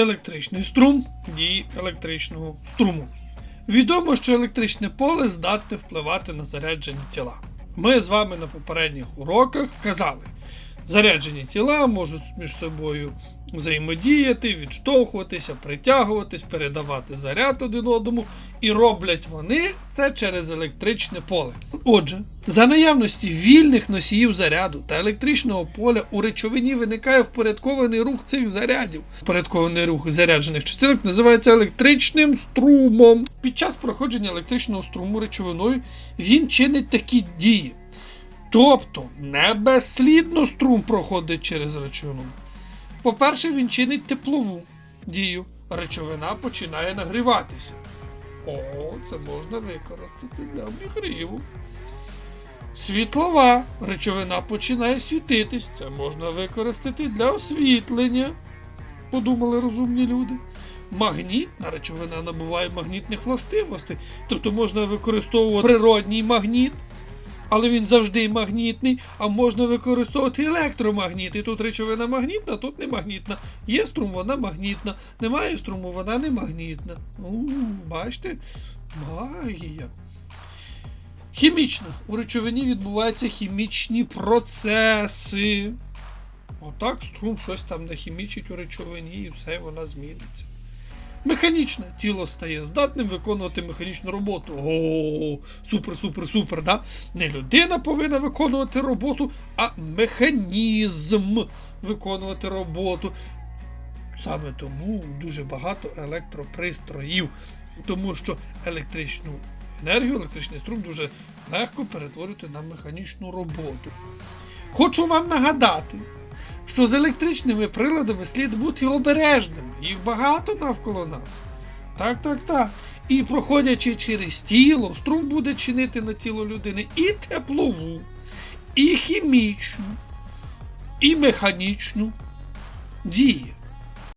Електричний струм дії електричного струму. Відомо, що електричне поле здатне впливати на заряджені тіла. Ми з вами на попередніх уроках казали, заряджені тіла можуть між собою взаємодіяти, відштовхуватися, притягуватись, передавати заряд один одному, і роблять вони це через електричне поле. Отже, за наявності вільних носіїв заряду та електричного поля у речовині виникає впорядкований рух цих зарядів. Впорядкований рух заряджених частинок називається електричним струмом. Під час проходження електричного струму речовиною він чинить такі дії. Тобто не безслідно струм проходить через речовину. По-перше, він чинить теплову дію. Речовина починає нагріватися. О, це можна використати для обігріву. Світлова речовина починає світитись. Це можна використати для освітлення. Подумали розумні люди. Магнітна речовина набуває магнітних властивостей. Тобто можна використовувати природній магніт, але він завжди магнітний, а можна використовувати електромагніт. І тут речовина магнітна, тут не магнітна. Є струм, вона магнітна. Немає струму, вона не магнітна. У, бачите? Магія. Хімічна. У речовині відбуваються хімічні процеси. Отак струм щось там нахімічить у речовині і все вона зміниться. Механічне тіло стає здатним виконувати механічну роботу. О, супер, супер, супер. Да? Не людина повинна виконувати роботу, а механізм виконувати роботу. Саме тому дуже багато електропристроїв, тому що електричну енергію, електричний струм дуже легко перетворювати на механічну роботу. Хочу вам нагадати, що з електричними приладами слід бути обережними. Їх багато навколо нас. Так, так, так. І проходячи через тіло, струм буде чинити на тіло людини і теплову, і хімічну, і механічну дії.